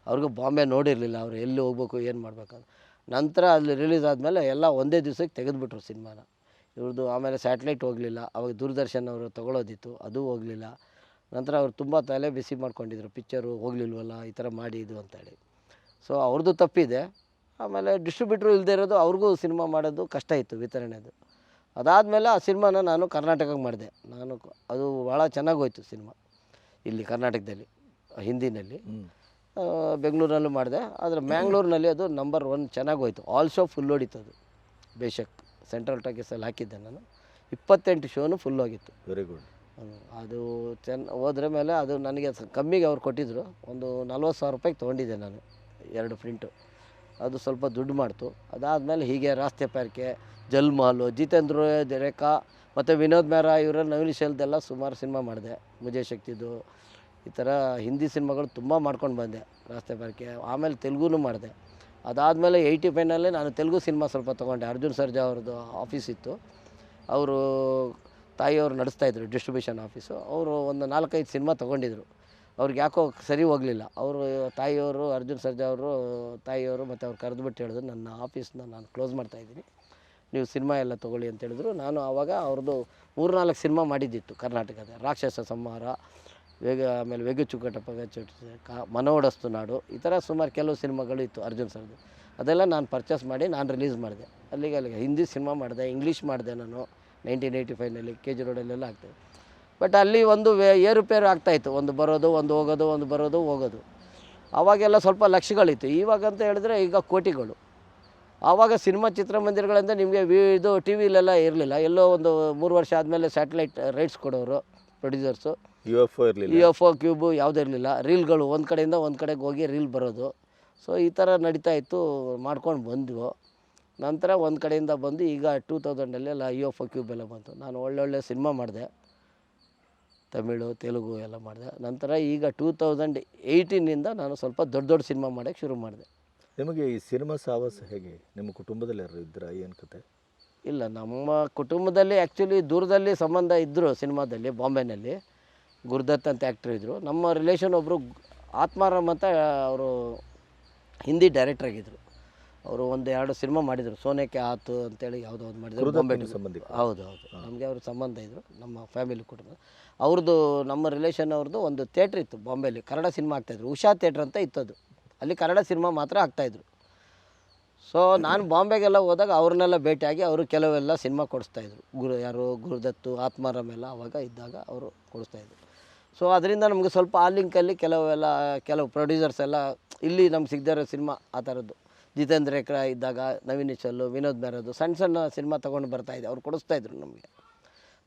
ಅವ್ರಿಗೂ ಬಾಂಬೆ ನೋಡಿರಲಿಲ್ಲ ಅವರು, ಎಲ್ಲಿ ಹೋಗ್ಬೇಕು, ಏನು ಮಾಡ್ಬೇಕಂತ. ನಂತರ ಅಲ್ಲಿ ರಿಲೀಸ್ ಆದಮೇಲೆ ಎಲ್ಲ ಒಂದೇ ದಿವಸಕ್ಕೆ ತೆಗೆದುಬಿಟ್ರು ಸಿನಿಮಾನ ಇವ್ರದ್ದು ಆಮೇಲೆ ಸ್ಯಾಟ್ಲೈಟ್ ಹೋಗಲಿಲ್ಲ. ಅವಾಗ ದೂರದರ್ಶನ್ ಅವರು ತೊಗೊಳೋದಿತ್ತು, ಅದು ಹೋಗಲಿಲ್ಲ. ನಂತರ ಅವ್ರು ತುಂಬ ತಲೆ ಬಿಸಿ ಮಾಡ್ಕೊಂಡಿದ್ರು. ಪಿಕ್ಚರು ಹೋಗ್ಲಿಲ್ವಲ್ಲ? ಈ ಥರ ಮಾಡಿ ಇದು ಅಂತೇಳಿ. ಸೊ ಅವ್ರದ್ದು ತಪ್ಪಿದೆ. ಆಮೇಲೆ ಡಿಸ್ಟ್ರಿಬ್ಯೂಟ್ರು ಇಲ್ಲದೆ ಇರೋದು ಅವ್ರಿಗೂ ಸಿನಿಮಾ ಮಾಡೋದು ಕಷ್ಟ ಇತ್ತು ವಿತರಣೆದು. ಅದಾದಮೇಲೆ ಆ ಸಿನಿಮಾನ ನಾನು ಕರ್ನಾಟಕಕ್ಕೆ ಮಾಡಿದೆ. ನಾನು ಅದು ಭಾಳ ಚೆನ್ನಾಗಿ ಹೋಯ್ತು ಸಿನಿಮಾ. ಇಲ್ಲಿ ಕರ್ನಾಟಕದಲ್ಲಿ ಹಿಂದಿನಲ್ಲಿ. ಬೆಂಗಳೂರಲ್ಲೂ ಮಾಡಿದೆ. ಆದರೆ ಮ್ಯಾಂಗ್ಳೂರಿನಲ್ಲಿ ಅದು ನಂಬರ್ ಒನ್ ಚೆನ್ನಾಗಿ ಹೋಯ್ತು. ಆಲ್ ಶೋ ಫುಲ್ ಹೊಡಿತು ಅದು. ಬೇಷಕ್ ಸೆಂಟ್ರಲ್ ಟಾಕೀಸಲ್ಲಿ ಹಾಕಿದ್ದೆ ನಾನು. ಇಪ್ಪತ್ತೆಂಟು ಶೋನು ಫುಲ್ ಹೋಗಿತ್ತು. Very good. ಅದು ಚೆನ್ನ ಹೋದ್ರ ಮೇಲೆ ಅದು ನನಗೆ ಕಮ್ಮಿಗೆ ಅವ್ರು ಕೊಟ್ಟಿದ್ದರು ಒಂದು ನಲ್ವತ್ತು ಸಾವಿರ ರೂಪಾಯಿಗೆ ತೊಗೊಂಡಿದ್ದೆ ನಾನು ಎರಡು ಪ್ರಿಂಟು. ಅದು ಸ್ವಲ್ಪ ದುಡ್ಡು ಮಾಡ್ತು. ಅದಾದಮೇಲೆ ಹೀಗೆ ರಾಸ್ತೆ ಪಾರ್ಕೆ ಜಲ್ಮಾಲು, ಜಿತೇಂದ್ರ ರೇಖಾ ಮತ್ತು ವಿನೋದ್ ಮೇರಾ ಇವರ ನವೀನ್ ಶೆಲ್ದೆಲ್ಲ ಸುಮಾರು ಸಿನಿಮಾ ಮಾಡಿದೆ. ಮುಜೆ ಶಕ್ತಿದು ಈ ಥರ ಹಿಂದಿ ಸಿನಿಮಾಗಳು ತುಂಬ ಮಾಡ್ಕೊಂಡು ಬಂದೆ ರಾಸ್ತೆ ಪಾರ್ಕೆ ಆಮೇಲೆ ತೆಲುಗುನು ಮಾಡಿದೆ. ಅದಾದಮೇಲೆ ಏಯ್ಟಿ ಫೈವ್ನಲ್ಲೇ ನಾನು ತೆಲುಗು ಸಿನಿಮಾ ಸ್ವಲ್ಪ ತೊಗೊಂಡೆ. ಅರ್ಜುನ್ ಸರ್ಜಾ ಅವ್ರದ್ದು ಆಫೀಸ್ ಇತ್ತು. ಅವರು ತಾಯಿಯವರು ನಡೆಸ್ತಾಯಿದ್ರು ಡಿಸ್ಟ್ರಿಬ್ಯೂಷನ್ ಆಫೀಸು ಅವರು ಒಂದು ನಾಲ್ಕೈದು ಸಿನಿಮಾ ತೊಗೊಂಡಿದ್ರು. ಅವ್ರಿಗೆ ಯಾಕೋ ಸರಿ ಹೋಗಲಿಲ್ಲ. ಅವರು ತಾಯಿಯವರು, ಅರ್ಜುನ್ ಸರ್ಜಾ ಅವರು, ತಾಯಿಯವರು ಮತ್ತು ಅವ್ರು ಕರೆದುಬಿಟ್ಟು ಹೇಳಿದ್ರು, ನನ್ನ ಆಫೀಸ್ನ ನಾನು ಕ್ಲೋಸ್ ಮಾಡ್ತಾಯಿದ್ದೀನಿ ನೀವು ಸಿನಿಮಾ ಎಲ್ಲ ತೊಗೊಳ್ಳಿ ಅಂತ ಹೇಳಿದ್ರು. ನಾನು ಆವಾಗ ಅವ್ರದ್ದು ಮೂರ್ನಾಲ್ಕು ಸಿನಿಮಾ ಮಾಡಿದ್ದಿತ್ತು ಕರ್ನಾಟಕದ. ರಾಕ್ಷಸ ಸಂಹಾರ, ವೇಗ, ಆಮೇಲೆ ವೆಗು ಚುಕ್ಕಟಪ್ಪ ಕಾ, ಮನೋಡಸ್ತು ನಾಡು, ಈ ಥರ ಸುಮಾರು ಕೆಲವು ಸಿನಿಮಾಗಳು ಇತ್ತು ಅರ್ಜುನ್ ಸರ್ದು. ಅದೆಲ್ಲ ನಾನು ಪರ್ಚೇಸ್ ಮಾಡಿ, ನಾನು ರಿಲೀಸ್ ಮಾಡಿದೆ. ಅಲ್ಲಿಗೆ ಅಲ್ಲಿಗೆ ಹಿಂದಿ ಸಿನಿಮಾ ಮಾಡಿದೆ ಇಂಗ್ಲೀಷ್ ಮಾಡಿದೆ ನಾನು. ನೈನ್ಟೀನ್ ಏಯ್ಟಿ ಫೈವ್ನಲ್ಲಿ ಕೆ ಜಿ ರೋಡಲ್ಲೆಲ್ಲ ಆಗ್ತದೆ. ಬಟ್ ಅಲ್ಲಿ ಒಂದು ವೇ ಏರುಪೇರು ಆಗ್ತಾಯಿತ್ತು ಒಂದು ಬರೋದು ಒಂದು ಹೋಗೋದು ಒಂದು ಬರೋದು ಹೋಗೋದು. ಆವಾಗೆಲ್ಲ ಸ್ವಲ್ಪ ಲಕ್ಷಗಳಿತ್ತು. ಇವಾಗಂತ ಹೇಳಿದ್ರೆ ಈಗ ಕೋಟಿಗಳು. ಆವಾಗ ಸಿನಿಮಾ ಚಿತ್ರಮಂದಿರಗಳಿಂದ ನಿಮಗೆ ವಿ ಇದು ಟಿ ವಿಲೆಲ್ಲ ಇರಲಿಲ್ಲ. ಎಲ್ಲೋ ಒಂದು ಮೂರು ವರ್ಷ ಆದಮೇಲೆ ಸ್ಯಾಟಲೈಟ್ ರೈಟ್ಸ್ ಕೊಡೋರು ಪ್ರೊಡ್ಯೂಸರ್ಸು. ಯು ಎಫ್ ಒ ಇರಲಿಲ್ಲ. ಯು ಎಫ್ ಒ ಕ್ಯೂಬು ಯಾವುದೂ ಇರಲಿಲ್ಲ. ರೀಲ್ಗಳು ಒಂದು ಕಡೆಯಿಂದ ಒಂದು ಕಡೆಗೆ ಹೋಗಿ ರೀಲ್ ಬರೋದು. ಸೊ ಈ ಥರ ನಡೀತಾ ಇತ್ತು ಮಾಡ್ಕೊಂಡು ಬಂದ್ವು. ನಂತರ ಒಂದು ಕಡೆಯಿಂದ ಬಂದು ಈಗ ಟೂ ತೌಸಂಡಲ್ಲಿ ಎಲ್ಲ ಐ ಎಫ್ ಕ್ಯೂಬ್ ಎಲ್ಲ ಬಂತು. ನಾನು ಒಳ್ಳೊಳ್ಳೆ ಸಿನಿಮಾ ಮಾಡಿದೆ. ತಮಿಳು ತೆಲುಗು ಎಲ್ಲ ಮಾಡಿದೆ. ನಂತರ ಈಗ ಟೂ ತೌಸಂಡ್ ಏಯ್ಟೀನಿಂದ ನಾನು ಸ್ವಲ್ಪ ದೊಡ್ಡ ದೊಡ್ಡ ಸಿನಿಮಾ ಮಾಡೋಕ್ಕೆ ಶುರು ಮಾಡಿದೆ. ನಿಮಗೆ ಈ ಸಿನಿಮಾ ಸಾಹಸ ಹೇಗೆ? ನಿಮ್ಮ ಕುಟುಂಬದಲ್ಲಿ ಯಾರು ಇದ್ರ? ಏನು ಕತೆ? ಇಲ್ಲ ನಮ್ಮ ಕುಟುಂಬದಲ್ಲಿ ಆ್ಯಕ್ಚುಲಿ ದೂರದಲ್ಲಿ ಸಂಬಂಧ ಇದ್ದರು ಸಿನಿಮಾದಲ್ಲಿ ಬಾಂಬೆನಲ್ಲಿ. ಗುರುದತ್ ಅಂತ ಆ್ಯಕ್ಟ್ರ್ ಇದ್ದರು ನಮ್ಮ ರಿಲೇಷನ್ ಒಬ್ಬರು ಆತ್ಮಾರಾಮ್ ಅಂತ ಅವರು ಹಿಂದಿ ಡೈರೆಕ್ಟರ್ ಆಗಿದ್ದರು ಅವರು ಒಂದು ಎರಡು ಸಿನಿಮಾ ಮಾಡಿದರು. ಸೋನೆಕೆ ಆತು ಅಂತೇಳಿ ಯಾವುದೋ ಒಂದು ಮಾಡಿದ್ರು. ಬಾಂಬೆ ಸಂಬಂಧಿಕ. ಹೌದು ಹೌದು. ನಮಗೆ ಅವ್ರ ಸಂಬಂಧ ಇದ್ದರು ನಮ್ಮ ಫ್ಯಾಮಿಲಿ ಕುಟುಂಬ. ಅವ್ರದ್ದು ನಮ್ಮ ರಿಲೇಷನ್ ಅವ್ರದ್ದು ಒಂದು ಥಿಯೇಟ್ರ್ ಇತ್ತು ಬಾಂಬೆಲಿ. ಕನ್ನಡ ಸಿನಿಮಾ ಆಗ್ತಾಯಿದ್ರು ಉಷಾ ಥಿಯೇಟ್ರ್ ಅಂತ ಇತ್ತು ಅದು ಅಲ್ಲಿ ಕನ್ನಡ ಸಿನಿಮಾ ಮಾತ್ರ ಆಗ್ತಾಯಿದ್ರು ಸೊ ನಾನು ಬಾಂಬೆಗೆಲ್ಲ ಹೋದಾಗ ಅವ್ರನ್ನೆಲ್ಲ ಭೇಟಿಯಾಗಿ ಅವರು ಕೆಲವೆಲ್ಲ ಸಿನಿಮಾ ಕೊಡಿಸ್ತಾಯಿದ್ರು ಗುರು ಯಾರು ಗುರುದತ್ತು ಆತ್ಮಾರಾಮ್ ಎಲ್ಲ ಅವಾಗ ಇದ್ದಾಗ ಅವರು ಕೊಡಿಸ್ತಾಯಿದ್ರು ಸೊ ಅದರಿಂದ ನಮಗೆ ಸ್ವಲ್ಪ ಆ ಲಿಂಕಲ್ಲಿ ಕೆಲವೆಲ್ಲ ಕೆಲವು ಪ್ರೊಡ್ಯೂಸರ್ಸ್ ಎಲ್ಲ ಇಲ್ಲಿ ನಮ್ಗೆ ಸಿಗದೇ ಇರೋ ಸಿನಿಮಾ ಆ ಥರದ್ದು. ಜಿತೇಂದ್ರ ರೇಖಾ ಇದ್ದಾಗ ನವೀನ್ ವಿನೋದ್ ಮೆರೋದು ಸಣ್ಣ ಸಣ್ಣ ಸಿನಿಮಾ ತೊಗೊಂಡು ಬರ್ತಾಯಿದ್ದೆ ಅವ್ರು ಕೊಡಿಸ್ತಾಯಿದ್ರು ನಮಗೆ.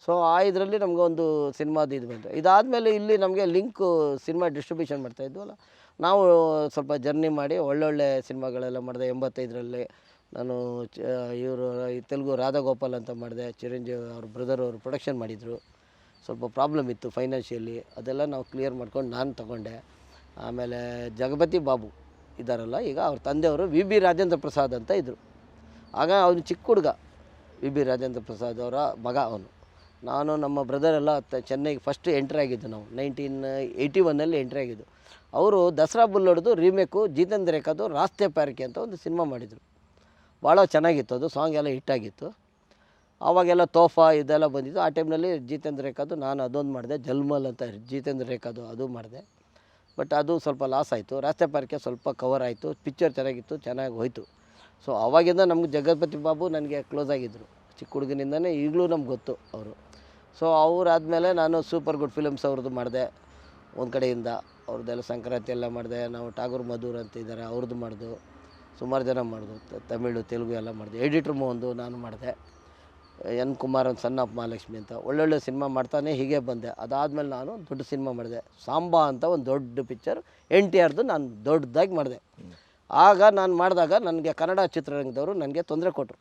ಸೊ ಆ ಇದರಲ್ಲಿ ನಮಗೆ ಒಂದು ಸಿನಿಮಾದ ಇದು ಬಂತು. ಇದಾದಮೇಲೆ ಇಲ್ಲಿ ನಮಗೆ ಲಿಂಕು ಸಿನಿಮಾ ಡಿಸ್ಟ್ರಿಬ್ಯೂಷನ್ ಮಾಡ್ತಾಯಿದ್ವಲ್ಲ ನಾವು ಸ್ವಲ್ಪ ಜರ್ನಿ ಮಾಡಿ ಒಳ್ಳೊಳ್ಳೆ ಸಿನಿಮಾಗಳೆಲ್ಲ ಮಾಡಿದೆ. ಎಂಬತ್ತೈದರಲ್ಲಿ ನಾನು ಚ, ಇವರು ತೆಲುಗು ರಾಧಾಗೋಪಾಲ್ ಅಂತ ಮಾಡಿದೆ. ಚಿರಂಜೀವಿ ಅವ್ರ ಬ್ರದರ್ ಅವರು ಪ್ರೊಡಕ್ಷನ್ ಮಾಡಿದರು. ಸ್ವಲ್ಪ ಪ್ರಾಬ್ಲಮ್ ಇತ್ತು ಫೈನಾನ್ಷಿಯಲಿ ಅದೆಲ್ಲ ನಾವು ಕ್ಲಿಯರ್ ಮಾಡ್ಕೊಂಡು ನಾನು ತಗೊಂಡೆ. ಆಮೇಲೆ ಜಗಪತಿ ಬಾಬು. ಇದ್ದಾರಲ್ಲ, ಈಗ ಅವ್ರ ತಂದೆಯವರು ವಿ ಬಿ ರಾಜೇಂದ್ರ ಪ್ರಸಾದ್ ಅಂತ ಇದ್ದರು ಆಗ ಅವನು ಚಿಕ್ಕ ಹುಡುಗ, ವಿ ಬಿ ರಾಜೇಂದ್ರ ಪ್ರಸಾದ್ ಅವರ ಮಗ ಅವನು. ನಾನು ನಮ್ಮ ಬ್ರದರ್ ಎಲ್ಲ ತ- ಚೆನ್ನೈಗೆ ಫಸ್ಟ್ ಎಂಟ್ರಿ ಆಗಿದ್ದು ನಾವು ನೈನ್ಟೀನ್ ಏಯ್ಟಿ ಒನ್ನಲ್ಲಿ ಎಂಟ್ರಿ ಆಗಿದ್ದು. ಅವರು ದಸರಾ ಬುಲ್ಲೊಡ್ದು ರೀಮೇಕು ಜೀತೇಂದ್ರ ರೇಖಾದು ರಾಸ್ತೆ ಪ್ಯಾರಿಕೆ ಅಂತ ಒಂದು ಸಿನಿಮಾ ಮಾಡಿದರು. ಭಾಳ ಚೆನ್ನಾಗಿತ್ತು ಅದು ಸಾಂಗ್ ಎಲ್ಲ ಹಿಟ್ಟಾಗಿತ್ತು ಆವಾಗೆಲ್ಲ ತೋಫಾ ಇದೆಲ್ಲ ಬಂದಿದ್ದು ಆ ಟೈಮ್ನಲ್ಲಿ ಜೀತೇಂದ್ರ ರೇಖಾದು ನಾನು ಅದೊಂದು ಮಾಡಿದೆ, ಜಲ್ಮಲ್ ಅಂತ, ಜೀತೇಂದ್ರ ರೇಖಾದು ಅದು ಮಾಡಿದೆ. ಬಟ್ ಅದು ಸ್ವಲ್ಪ ಲಾಸ್ ಆಯಿತು. ರಾಸ್ತೆ ಪಾರ್ಕೆ ಸ್ವಲ್ಪ ಕವರ್ ಆಯಿತು. ಪಿಕ್ಚರ್ ಚೆನ್ನಾಗಿತ್ತು, ಚೆನ್ನಾಗಿ ಹೋಯಿತು. ಸೊ ಅವಾಗಿಂದ ನಮ್ಗೆ ಜಗತ್ಪತಿ ಬಾಬು ನನಗೆ ಕ್ಲೋಸ್ ಆಗಿದ್ದರು ಚಿಕ್ಕ ಹುಡುಗನಿಂದನೇ ಈಗಲೂ ನಮ್ಗೆ ಗೊತ್ತು ಅವರು. ಸೊ ಅವರಾದಮೇಲೆ ನಾನು ಸೂಪರ್ ಗುಡ್ ಫಿಲಮ್ಸ್ ಅವ್ರದ್ದು ಮಾಡಿದೆ. ಒಂದು ಕಡೆಯಿಂದ ಅವ್ರದ್ದೆಲ್ಲ ಸಂಕ್ರಾಂತಿ ಎಲ್ಲ ಮಾಡಿದೆ. ನಾವು ಟಾಗೂರ್ ಮಧೂರ್ ಅಂತ ಇದ್ದಾರೆ ಅವ್ರದ್ದು ಮಾಡ್ದು. ಸುಮಾರು ಜನ ಮಾಡ್ದು. ತಮಿಳು, ತೆಲುಗು ಎಲ್ಲ ಮಾಡಿದೆ. ಎಡಿಟ್ರ್ ಒಂದು ನಾನು ಮಾಡಿದೆ. ಎನ್ ಕುಮಾರ್ ಒಂದು ಸಣ್ಣ ಮಹಾಲಕ್ಷ್ಮಿ ಅಂತ ಒಳ್ಳೊಳ್ಳೆ ಸಿನಿಮಾ ಮಾಡ್ತಾನೆ ಹೀಗೆ ಬಂದೆ. ಅದಾದಮೇಲೆ ನಾನು ದೊಡ್ಡ ಸಿನಿಮಾ ಮಾಡಿದೆ. ಸಾಂಬಾ ಅಂತ ಒಂದು ದೊಡ್ಡ ಪಿಕ್ಚರ್ ಎನ್ ಟಿ ಆರ್ದು ನಾನು ದೊಡ್ಡದಾಗಿ ಮಾಡಿದೆ. ಆಗ ನಾನು ಮಾಡಿದಾಗ ನನಗೆ ಕನ್ನಡ ಚಿತ್ರರಂಗದವರು ನನಗೆ ತೊಂದರೆ ಕೊಟ್ಟರು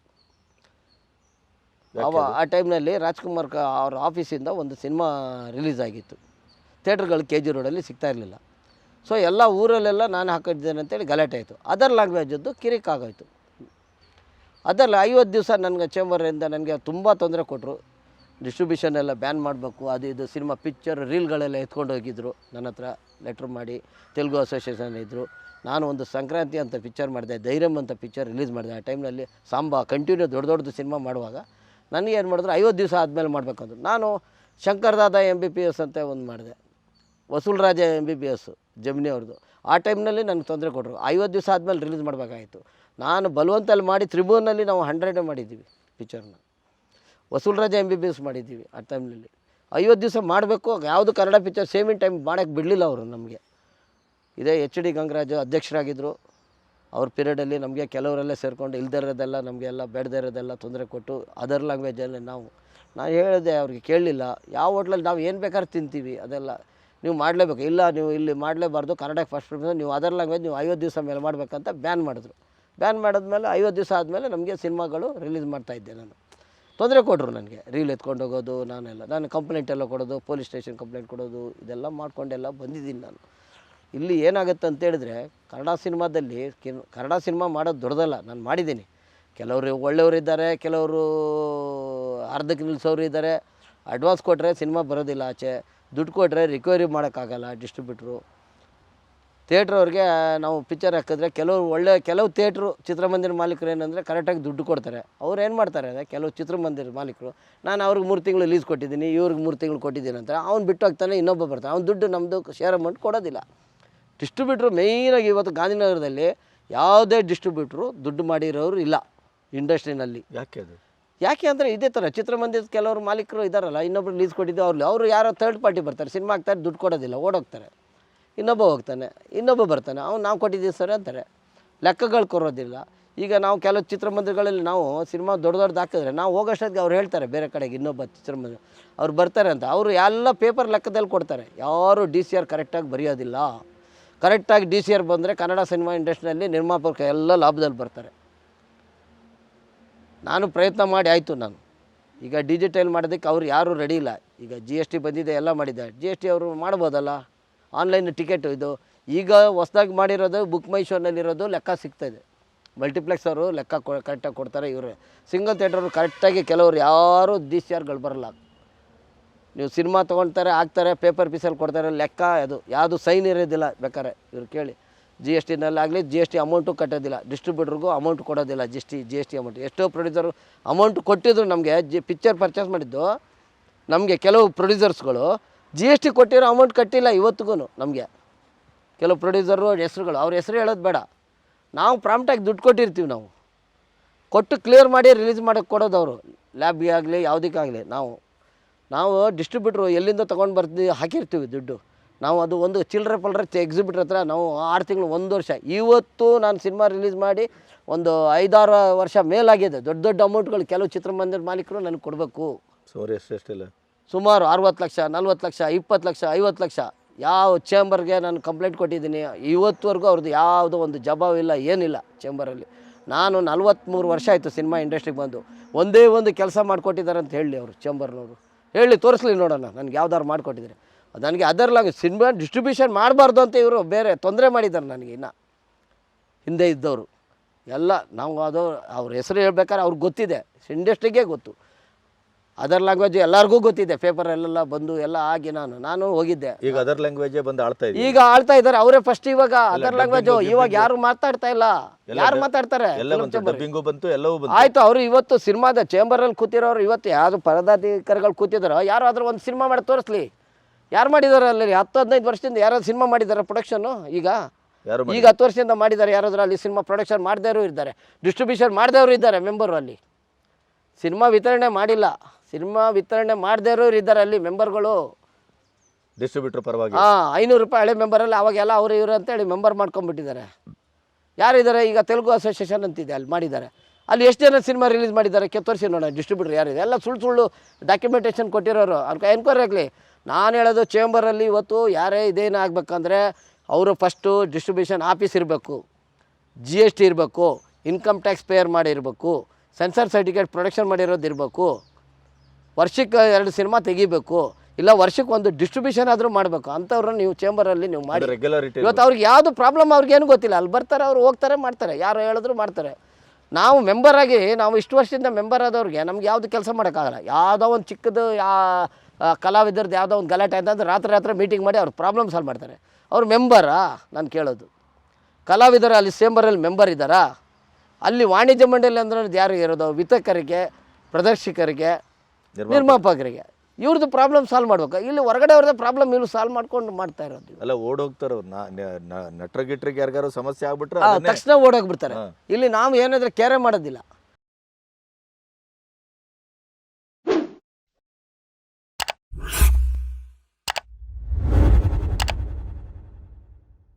ಅವ ಆ ಟೈಮ್ನಲ್ಲಿ ರಾಜ್ಕುಮಾರ್ ಕ ಅವ್ರ ಆಫೀಸಿಂದ ಒಂದು ಸಿನಿಮಾ ರಿಲೀಸ್ ಆಗಿತ್ತು. ಥಿಯೇಟ್ರ್ಗಳು ಕೆ ಜಿ ರೋಡಲ್ಲಿ ಸಿಗ್ತಾ ಇರಲಿಲ್ಲ. ಸೊ ಎಲ್ಲ ಊರಲ್ಲೆಲ್ಲ ನಾನು ಹಾಕಿದ್ದೇನೆ ಅಂತೇಳಿ ಗಲಾಟೆ ಆಯಿತು. ಅದರ್ ಲ್ಯಾಂಗ್ವೇಜದ್ದು ಕಿರಿಕ್ ಆಗೋಯ್ತು ಅದರಲ್ಲಿ ಐವತ್ತು ದಿವಸ ನನಗೆ ಚೇಂಬರಿಂದ ನನಗೆ ತುಂಬ ತೊಂದರೆ ಕೊಟ್ಟರು ಡಿಸ್ಟ್ರಿಬ್ಯೂಷನ್ ಎಲ್ಲ ಬ್ಯಾನ್ ಮಾಡಬೇಕು, ಅದು ಇದು ಸಿನಿಮಾ ಪಿಕ್ಚರ್ ರೀಲ್ಗಳೆಲ್ಲ ಎತ್ಕೊಂಡು ಹೋಗಿದ್ದರು ನನ್ನ ಹತ್ರ ಲೆಟ್ರ್ ಮಾಡಿ, ತೆಲುಗು ಅಸೋಸಿಯೇಷನ್ ಇದ್ದರು ನಾನು ಒಂದು ಸಂಕ್ರಾಂತಿ ಅಂತ ಪಿಕ್ಚರ್ ಮಾಡಿದೆ ಧೈರ್ಯಂ ಅಂತ ಪಿಕ್ಚರ್ ರಿಲೀಸ್ ಮಾಡಿದೆ. ಆ ಟೈಮ್ನಲ್ಲಿ ಸಾಂಬಾ ಕಂಟಿನ್ಯೂ ದೊಡ್ಡ ದೊಡ್ಡದು ಸಿನಿಮಾ ಮಾಡುವಾಗ, ನನಗೆ ಏನು ಮಾಡಿದ್ರು, ಐವತ್ತು ದಿವಸ ಆದಮೇಲೆ ಮಾಡಬೇಕಂದ್ರು. ನಾನು ಶಂಕರ್ದಾದ ಎಂ ಬಿ ಪಿ ಎಸ್ ಅಂತ ಒಂದು ಮಾಡಿದೆ. ವಸೂಲ್ Raja M B P S Gemini ಅವ್ರದ್ದು. ಆ ಟೈಮ್ನಲ್ಲಿ ನನಗೆ ತೊಂದರೆ ಕೊಟ್ಟರು ಐವತ್ತು ದಿವಸ ಆದಮೇಲೆ ರಿಲೀಸ್ ಮಾಡಬೇಕಾಗಿತ್ತು ನಾನು ಬಲವಂತಲ್ಲಿ ಮಾಡಿ ತ್ರಿಭುವನಲ್ಲಿ ನಾವು ಹಂಡ್ರೆಡ್ ಮಾಡಿದ್ದೀವಿ ಪಿಕ್ಚರ್ನ Vasool Raja M B B S ಮಾಡಿದ್ದೀವಿ ಆ ಟೈಮ್ನಲ್ಲಿ ಐವತ್ತು ದಿವಸ ಮಾಡಬೇಕು ಯಾವುದು Kannada picture same in time ಮಾಡೋಕ್ಕೆ ಬಿಡಲಿಲ್ಲ ಅವರು ನಮಗೆ. ಇದೇ ಎಚ್ ಡಿ ಗಂಗರಾಜು ಅಧ್ಯಕ್ಷರಾಗಿದ್ದರು ಅವ್ರ ಪೀರಿಯಡಲ್ಲಿ ನಮಗೆ ಕೆಲವರೆಲ್ಲ ಸೇರಿಕೊಂಡು ಇಲ್ದೇ ಇರೋದೆಲ್ಲ ನಮಗೆಲ್ಲ ಬೇಡದೇ ಇರೋದೆಲ್ಲ ತೊಂದರೆ ಕೊಟ್ಟು ಅದರ್ ಲ್ಯಾಂಗ್ವೇಜಲ್ಲಿ ನಾವು, ನಾನು ಹೇಳಿದೆ ಅವ್ರಿಗೆ ಕೇಳಲಿಲ್ಲ, ಯಾವ ಹೋಟ್ಲಲ್ಲಿ ನಾವು ಏನು ಬೇಕಾದ್ರೂ ತಿಂತೀವಿ ಅದೆಲ್ಲ. ನೀವು ಮಾಡಲೇಬೇಕು, ಇಲ್ಲ ನೀವು ಇಲ್ಲಿ ಮಾಡಲೇಬಾರ್ದು, ಕನ್ನಡಕ್ಕೆ ಫಸ್ಟ್ ಪ್ರಿಫರೆನ್ಸ್ ನೀವು ಅದರ್ ಲ್ಯಾಂಗ್ವೇಜ್ ನೀವು ಐವತ್ತು ದಿವಸ ಮೇಲೆ ಮಾಡಬೇಕಂತ ಬ್ಯಾನ್ ಮಾಡಿದ್ರು. ಬ್ಯಾನ್ ಮಾಡಿದ್ಮೇಲೆ ಐವತ್ತು ದಿವಸ ಆದಮೇಲೆ ನಮಗೆ ಸಿನಿಮಾಗಳು ರಿಲೀಸ್ ಮಾಡ್ತಾಯಿದ್ದೆ ನಾನು. ತೊಂದರೆ ಕೊಟ್ಟರು ನನಗೆ. ರೀಲ್ ಎತ್ಕೊಂಡು ಹೋಗೋದು, ನಾನೆಲ್ಲ. ನಾನು ಕಂಪ್ಲೇಂಟ್ ಎಲ್ಲ ಕೊಡೋದು ಪೊಲೀಸ್ ಸ್ಟೇಷನ್ ಕಂಪ್ಲೇಂಟ್ ಕೊಡೋದು, ಇದೆಲ್ಲ ಮಾಡ್ಕೊಂಡೆಲ್ಲ ಬಂದಿದ್ದೀನಿ ನಾನು. ಇಲ್ಲಿ ಏನಾಗುತ್ತೆ ಅಂತ ಹೇಳಿದ್ರೆ, ಕನ್ನಡ ಸಿನಿಮಾದಲ್ಲಿ ಕಿನ್- ಕನ್ನಡ ಸಿನಿಮಾ ಮಾಡೋದು ದೊಡ್ಡದಲ್ಲ, ನಾನು ಮಾಡಿದ್ದೀನಿ. ಕೆಲವರು ಒಳ್ಳೆಯವರು ಇದ್ದಾರೆ, ಕೆಲವರು ಅರ್ಧಕ್ಕೆ ನಿಲ್ಲಿಸೋರು ಇದ್ದಾರೆ. ಅಡ್ವಾನ್ಸ್ ಕೊಟ್ಟರೆ ಸಿನಿಮಾ ಬರೋದಿಲ್ಲ ಆಚೆ. ದುಡ್ಡು ಕೊಟ್ಟರೆ ರಿಕವರಿ ಮಾಡೋಕ್ಕಾಗಲ್ಲ ಡಿಸ್ಟ್ರಿಬ್ಯೂಟ್ರು ಥಿಯೇಟ್ರ್ ಅವ್ರಿಗೆ ನಾವು ಪಿಕ್ಚರ್ ಹಾಕಿದ್ರೆ ಕೆಲವರು ಒಳ್ಳೆ ಕೆಲವು ಥಿಯೇಟ್ರು ಚಿತ್ರಮಂದಿರ ಮಾಲೀಕರು ಏನಂದರೆ ಕರೆಕ್ಟಾಗಿ ದುಡ್ಡು ಕೊಡ್ತಾರೆ. ಅವ್ರು ಏನು ಮಾಡ್ತಾರೆ ಅಂದರೆ ಕೆಲವು ಚಿತ್ರಮಂದಿರ ಮಾಲೀಕರು ನಾನು ಅವ್ರಿಗೆ ಮೂರು ತಿಂಗಳು ಲೀಸ್ ಕೊಟ್ಟಿದ್ದೀನಿ ಇವ್ರಿಗೆ ಮೂರು ತಿಂಗಳು ಕೊಟ್ಟಿದ್ದೀನಿ ಅಂತ ಅವ್ನು ಬಿಟ್ಟು ಹೋಗ್ತಾನೆ ಇನ್ನೊಬ್ಬ ಬರ್ತಾನೆ. ಅವ್ನು ದುಡ್ಡು ನಮ್ಮದು ಶೇರ್ ಅಮೌಂಟ್ ಕೊಡೋದಿಲ್ಲ. ಡಿಸ್ಟ್ರಿಬ್ಯೂಟ್ರು ಮೇಯ್ನಾಗಿ ಇವತ್ತು ಗಾಂಧಿನಗರದಲ್ಲಿ ಯಾವುದೇ ಡಿಸ್ಟ್ರಿಬ್ಯೂಟ್ರು ದುಡ್ಡು ಮಾಡಿರೋರು ಇಲ್ಲ ಇಂಡಸ್ಟ್ರಿನಲ್ಲಿ ಯಾಕೆ ಅದು? ಯಾಕೆ ಅಂದರೆ ಇದೇ ಥರ ಚಿತ್ರಮಂದಿರದ ಕೆಲವರು ಮಾಲೀಕರು ಇದ್ದಾರಲ್ಲ ಇನ್ನೊಬ್ರು ಲೀಸ್ ಕೊಟ್ಟಿದ್ದು ಅವ್ರು ಅವರು ಯಾರೋ ಥರ್ಡ್ ಪಾರ್ಟಿ ಬರ್ತಾರೆ ಸಿನಿಮಾ ಹಾಕ್ತಾರೆ ದುಡ್ಡು ಕೊಡೋದಿಲ್ಲ ಓಡೋಗ್ತಾರೆ. ಇನ್ನೊಬ್ಬ ಹೋಗ್ತಾನೆ, ಇನ್ನೊಬ್ಬ ಬರ್ತಾನೆ. ಅವ್ನು ನಾವು ಕೊಟ್ಟಿದ್ದೀವಿ ಸರ್ ಅಂತಾರೆ. ಲೆಕ್ಕಗಳು ಕೊರೋದಿಲ್ಲ ಈಗ ನಾವು ಕೆಲವು ಚಿತ್ರಮಂದಿರಗಳಲ್ಲಿ ನಾವು ಸಿನಿಮಾ ದೊಡ್ಡ ದೊಡ್ಡದು ಹಾಕಿದ್ರೆ ನಾವು ಹೋಗೋಷ್ಟೊತ್ತಿಗೆ ಅವ್ರು ಹೇಳ್ತಾರೆ, ಬೇರೆ ಕಡೆಗೆ ಇನ್ನೊಬ್ಬ ಚಿತ್ರಮಂದಿರ. ಅವ್ರು ಬರ್ತಾರೆ ಅಂತ. ಅವರು ಎಲ್ಲ ಪೇಪರ್ ಲೆಕ್ಕದಲ್ಲಿ ಕೊಡ್ತಾರೆ. ಯಾರು ಡಿ ಸಿ ಆರ್ ಕರೆಕ್ಟಾಗಿ ಬರೆಯೋದಿಲ್ಲ. ಕರೆಕ್ಟಾಗಿ ಡಿ ಸಿ ಆರ್ ಬಂದರೆ ಕನ್ನಡ ಸಿನಿಮಾ ಇಂಡಸ್ಟ್ರಿಯಲ್ಲಿ ನಿರ್ಮಾಪಕ ಎಲ್ಲ ಲಾಭದಲ್ಲಿ ಬರ್ತಾರೆ. ನಾನು ಪ್ರಯತ್ನ ಮಾಡಿ ಆಯಿತು ನಾನು. ಈಗ ಡಿಜಿಟಲ್ ಮಾಡೋದಕ್ಕೆ ಅವ್ರು ಯಾರೂ ರೆಡಿ ಇಲ್ಲ. ಈಗ ಜಿ ಎಸ್ ಟಿ ಬಂದಿದೆ, ಎಲ್ಲ ಮಾಡಿದ್ದಾರೆ. ಜಿ ಎಸ್ ಟಿ ಅವರು ಮಾಡ್ಬೋದಲ್ಲ? ಆನ್ಲೈನ್ ಟಿಕೆಟು ಇದು. ಈಗ ಹೊಸ್ದಾಗಿ ಮಾಡಿರೋದು ಬುಕ್ ಮೈ ಶೋನಲ್ಲಿರೋದು ಲೆಕ್ಕ ಸಿಗ್ತಾಯಿದೆ ಮಲ್ಟಿಪ್ಲೆಕ್ಸ್ ಅವರು ಲೆಕ್ಕ ಕರೆಕ್ಟಾಗಿ ಕೊಡ್ತಾರೆ ಇವರು. ಸಿಂಗಲ್ ಥಿಯೇಟ್ರವ್ರು ಕರೆಕ್ಟಾಗಿ ಕೆಲವರು ಯಾರೂ ದಿಸ್ ಸಿ ಆರ್ಗಳು ಬರಲ್ಲ. ನೀವು ಸಿನಿಮಾ ತೊಗೊಳ್ತಾರೆ ಹಾಕ್ತಾರೆ ಪೇಪರ್ ಪೀಸಲ್ಲಿ ಕೊಡ್ತಾರೆ, ಲೆಕ್ಕ ಅದು. ಯಾವುದು ಸೈನ್ ಇರೋದಿಲ್ಲ ಬೇಕಾರೆ ಇವ್ರು ಕೇಳಿ. ಜಿ ಎಸ್ ಟಿನಲ್ಲಾಗಲಿ ಜಿ ಎಸ್ ಟಿ ಅಮೌಂಟು ಕಟ್ಟೋದಿಲ್ಲ. ಡಿಸ್ಟ್ರಿಬ್ಯೂಟ್ರಿಗೂ ಅಮೌಂಟ್ ಕೊಡೋದಿಲ್ಲ G S T G S T amount ಎಷ್ಟೋ ಪ್ರೊಡ್ಯೂಸರು ಅಮೌಂಟ್ ಕೊಟ್ಟಿದ್ರು ನಮಗೆ, ಜಿ ಪಿಕ್ಚರ್ ಪರ್ಚೇಸ್ ಮಾಡಿದ್ದು, ನಮಗೆ ಕೆಲವು ಪ್ರೊಡ್ಯೂಸರ್ಸ್ಗಳು ಜಿ ಎಸ್ ಟಿ ಕೊಟ್ಟಿರೋ ಅಮೌಂಟ್ ಕಟ್ಟಿಲ್ಲ ಇವತ್ತಿಗೂ ನಮಗೆ. ಕೆಲವು ಪ್ರೊಡ್ಯೂಸರು ಹೆಸ್ರುಗಳು, ಅವ್ರ ಹೆಸರು ಹೇಳೋದು ಬೇಡ. ನಾವು ಪ್ರಾಂಪ್ಟಾಗಿ ದುಡ್ಡು ಕೊಟ್ಟಿರ್ತೀವಿ ನಾವು. ಕೊಟ್ಟು ಕ್ಲಿಯರ್ ಮಾಡಿ ರಿಲೀಸ್ ಮಾಡೋಕ್ಕೆ ಕೊಡೋದು ಅವರು. ಲ್ಯಾಬ್ಗೆ ಆಗಲಿ ಯಾವುದಕ್ಕಾಗಲಿ ನಾವು. ನಾವು ಡಿಸ್ಟ್ರಿಬ್ಯೂಟ್ರು ಎಲ್ಲಿಂದ ತೊಗೊಂಡು ಬರ್ತೀವಿ ಹಾಕಿರ್ತೀವಿ ದುಡ್ಡು. ನಾವು ಅದು ಒಂದು ಚಿಲ್ಲರೆ ಪಲ್ಡ್ರೆ ಎಕ್ಸಿಬಿಟ್ರ ಹತ್ರ ನಾವು ಆರು ತಿಂಗಳು ಒಂದು ವರ್ಷ. ಇವತ್ತು ನಾನು ಸಿನಿಮಾ ರಿಲೀಸ್ ಮಾಡಿ ಒಂದು ಐದಾರು ವರ್ಷ ಮೇಲಾಗಿದೆ. ದೊಡ್ಡ ದೊಡ್ಡ ಅಮೌಂಟ್ಗಳು ಕೆಲವು ಚಿತ್ರಮಂದಿರ ಮಾಲೀಕರು ನನಗೆ ಕೊಡಬೇಕು. ಸುಮಾರು ಎಷ್ಟೆಷ್ಟಿಲ್ಲ ಸುಮಾರು ಅರವತ್ತು ಲಕ್ಷ, ನಲ್ವತ್ತು ಲಕ್ಷ, ಇಪ್ಪತ್ತು ಲಕ್ಷ, ಐವತ್ತು ಲಕ್ಷ. ಯಾವ ಚೇಂಬರ್ಗೆ ನಾನು ಕಂಪ್ಲೇಂಟ್ ಕೊಟ್ಟಿದ್ದೀನಿ, ಇವತ್ತುವರೆಗೂ ಅವ್ರದ್ದು ಯಾವುದೋ ಒಂದು ಜವಾಬಿಲ್ಲ, ಏನಿಲ್ಲ ಚೇಂಬರಲ್ಲಿ. ನಾನು ನಲ್ವತ್ತ್ಮೂರು ವರ್ಷ ಆಯಿತು ಸಿನಿಮಾ ಇಂಡಸ್ಟ್ರಿಗೆ ಬಂದು. ಒಂದೇ ಒಂದು ಕೆಲಸ ಮಾಡಿಕೊಟ್ಟಿದ್ದಾರೆ ಅಂತ ಹೇಳಿ ಅವರು ಚೇಂಬರ್ನವರು. ಹೇಳಿ ತೋರಿಸ್ಲಿ ನೋಡೋಣ, ನನಗೆ ಯಾವ್ದಾರು ಮಾಡಿಕೊಟ್ಟಿದ್ದಾರೆ ನನಗೆ ಅದರ್ ಸಿನಿಮಾ ಡಿಸ್ಟ್ರಿಬ್ಯೂಷನ್ ಮಾಡಬಾರ್ದು ಅಂತ ಇವರು ಬೇರೆ ತೊಂದರೆ ಮಾಡಿದ್ದಾರೆ ನನಗೆ ಇನ್ನು. ಹಿಂದೆ ಇದ್ದವರು. ಎಲ್ಲ ನಾವು ಅದು ಅವ್ರ ಹೆಸರು ಹೇಳ್ಬೇಕಾದ್ರೆ ಅವ್ರಿಗೆ ಗೊತ್ತಿದೆ, ಇಂಡಸ್ಟ್ರಿಗೆ ಗೊತ್ತು. ಅದರ್ ಲ್ಯಾಂಗ್ವೇಜ್ ಎಲ್ಲರಿಗೂ ಗೊತ್ತಿದೆ ಪೇಪರ್ ಎಲ್ಲೆಲ್ಲ ಬಂದು ಎಲ್ಲ ಆಗಿ ನಾನು ನಾನು ಹೋಗಿದ್ದೆ. ಈಗ ಅದರ್ ಲ್ಯಾಂಗ್ವೇಜ್ ಬಂದು ಆಳ್ತಾ ಇದೆ ಈಗ ಆಳ್ತಾ ಇದ್ದಾರೆ ಅವರೇ ಫಸ್ಟ್ ಇವಾಗ ಅದರ್ ಲ್ಯಾಂಗ್ವೇಜ್ ಇವಾಗ ಯಾರು ಮಾತಾಡ್ತಾ ಇಲ್ಲ. ಯಾರು ಮಾತಾಡ್ತಾರೆ? ಎಲ್ಲ ಬಂತು ಎಲ್ಲವೂ ಬಂತು. ಆಯ್ತು ಅವರು ಇವತ್ತು ಸಿನಿಮಾದ ಚೇಂಬರ್ ಅಲ್ಲಿ ಕೂತಿರೋರು ಇವತ್ತು ಯಾರು ಪದಾಧಿಕಾರಿಗಳು ಕೂತಿದಾರೋ ಯಾರು ಆದ್ರೂ ಒಂದು ಸಿನಿಮಾ ಮಾಡಿ ತೋರಿಸ್ಲಿ. ಯಾರು ಮಾಡಿದಾರೆ ಅಲ್ಲಿ? ಹತ್ತು ಹದಿನೈದು ವರ್ಷದಿಂದ ಯಾರಾದ್ರು ಸಿನಿಮಾ ಮಾಡಿದಾರೆ ಪ್ರೊಡಕ್ಷನ್ ಈಗ? ಈಗ ಹತ್ತು ವರ್ಷದಿಂದ ಮಾಡಿದ್ದಾರೆ ಯಾರಾದ್ರೂ ಅಲ್ಲಿ ಸಿನಿಮಾ ಪ್ರೊಡಕ್ಷನ್ ಮಾಡಿದವರು ಇದ್ದಾರೆ. ಡಿಸ್ಟ್ರಿಬ್ಯೂಷನ್ ಮಾಡಿದವರು ಇದ್ದಾರೆ ಮೆಂಬರು ಅಲ್ಲಿ. ಸಿನಿಮಾ ವಿತರಣೆ ಮಾಡಿಲ್ಲ. ಸಿನಿಮಾ ವಿತರಣೆ ಮಾಡದೇ ಇರೋರು ಇದ್ದಾರೆ ಅಲ್ಲಿ ಮೆಂಬರ್ಗಳು. ಡಿಸ್ಟ್ರಿಬ್ಯೂಟರ್ ಪರವಾಗಿ? ಹಾಂ ಐನೂರು ರೂಪಾಯಿ ಹಳೆ ಮೆಂಬರಲ್ಲಿ ಅವಾಗೆಲ್ಲ ಅವರು ಇವರು ಅಂತೇಳಿ ಮೆಂಬರ್ ಮಾಡ್ಕೊಂಡ್ಬಿಟ್ಟಿದ್ದಾರೆ. ಯಾರಿದ್ದಾರೆ ಈಗ ತೆಲುಗು ಅಸೋಸಿಯೇಷನ್ ಅಂತಿದೆ ಅಲ್ಲಿ ಮಾಡಿದ್ದಾರೆ. ಅಲ್ಲಿ ಎಷ್ಟು ಜನ ಸಿನಿಮಾ ರಿಲೀಸ್ ಮಾಡಿದ್ದಾರೆ? ಕೆ ತೋರಿಸಿ ನೋಡೋಣ ಡಿಸ್ಟ್ರಿಬ್ಯೂಟರ್ ಯಾರಿದೆ ಎಲ್ಲ ಸುಳ್ಳು ಸುಳ್ಳು ಡಾಕ್ಯುಮೆಂಟೇಷನ್ ಕೊಟ್ಟಿರೋರು. ಅನ್ಕೊ ಎನ್ಕ್ವೈರಿ ಆಗಲಿ. ನಾನು ಹೇಳೋದು ಚೇಂಬರಲ್ಲಿ ಇವತ್ತು ಯಾರೇ ಇದೇನು ಆಗಬೇಕಂದ್ರೆ ಅವರು ಫಸ್ಟು ಡಿಸ್ಟ್ರಿಬ್ಯೂಷನ್ ಆಫೀಸ್ ಇರಬೇಕು ಜಿ ಎಸ್ ಟಿ ಇರಬೇಕು ಇನ್ಕಮ್ ಟ್ಯಾಕ್ಸ್ ಪೇಯರ್ ಮಾಡಿರಬೇಕು ಸೆನ್ಸರ್ ಸರ್ಟಿಫಿಕೇಟ್ ಪ್ರೊಡಕ್ಷನ್ ಮಾಡಿರೋದು ಇರಬೇಕು. ವರ್ಷಕ್ಕೆ ಎರಡು ಸಿನಿಮಾ ತೆಗಿಬೇಕು ಇಲ್ಲ ವರ್ಷಕ್ಕೆ ಒಂದು ಡಿಸ್ಟ್ರಿಬ್ಯೂಷನ್ ಆದರೂ ಮಾಡಬೇಕು ಅಂಥವ್ರನ್ನ ನೀವು ಚೇಂಬರಲ್ಲಿ ನೀವು ಮಾಡಿ. ರೆಗ್ಯುಲಾರಿಟಿ ಇವತ್ತು ಅವ್ರಿಗೆ ಯಾವುದು ಪ್ರಾಬ್ಲಮ್ ಅವ್ರಿಗೇನು ಗೊತ್ತಿಲ್ಲ. ಅಲ್ಲಿ ಬರ್ತಾರೆ ಅವ್ರು ಹೋಗ್ತಾರೆ ಮಾಡ್ತಾರೆ. ಯಾರು ಹೇಳಿದ್ರು ಮಾಡ್ತಾರೆ. ನಾವು ಮೆಂಬರಾಗಿ ಆಗಿ ನಾವು ಇಷ್ಟು ವರ್ಷದಿಂದ ಮೆಂಬರ್ ಆದವ್ರಿಗೆ ನಮ್ಗೆ ಯಾವುದು ಕೆಲಸ ಮಾಡೋಕ್ಕಾಗಲ್ಲ. ಯಾವುದೋ ಒಂದು ಚಿಕ್ಕದು ಯಾ ಕಲಾವಿದರದ್ದು ಯಾವುದೋ ಒಂದು ಗಲಾಟೆ ಅಂತಂದ್ರೆ ರಾತ್ರಿ ರಾತ್ರಿ ಮೀಟಿಂಗ್ ಮಾಡಿ ಅವ್ರು ಪ್ರಾಬ್ಲಮ್ ಸಾಲ್ವ್ ಮಾಡ್ತಾರೆ. ಅವ್ರು ಮೆಂಬರಾ ನಾನು ಕೇಳೋದು. ಕಲಾವಿದರು ಅಲ್ಲಿ ಚೇಂಬರಲ್ಲಿ ಮೆಂಬರ್ ಇದ್ದಾರಾ? ಅಲ್ಲಿ ವಾಣಿಜ್ಯ ಮಂಡಳಿ ಅಂದ್ರೆ ಯಾರು ಇರೋದು? ವಿತಕರಿಗೆ ಪ್ರದರ್ಶಕರಿಗೆ ನಿರ್ಮಾಪಕರಿಗೆ. ಇವ್ರದ್ದು ಪ್ರಾಬ್ಲಮ್ ಸಾಲ್ವ್ ಮಾಡ್ಬೇಕು. ಇಲ್ಲಿ ಹೊರಗಡೆ ಅವ್ರದ್ದು ಪ್ರಾಬ್ಲಮ್ ಇವ್ರು ಸಾಲ್ವ್ ಮಾಡ್ಕೊಂಡು ಮಾಡ್ತಾ ಇರೋದು ಅಲ್ಲ ಓಡೋಗ್ತಾರ ನಟ್ರ ಗಿಟ್ರಿಗೆ ಯಾರಿಗಾರು ಸಮಸ್ಯೆ ಆಗ್ಬಿಟ್ರೆ ತಕ್ಷಣ ಓಡೋಗ್ಬಿಡ್ತಾರೆ. ಇಲ್ಲಿ ನಾವು ಏನಾದ್ರೆ ಕೇರೆ ಮಾಡೋದಿಲ್ಲ.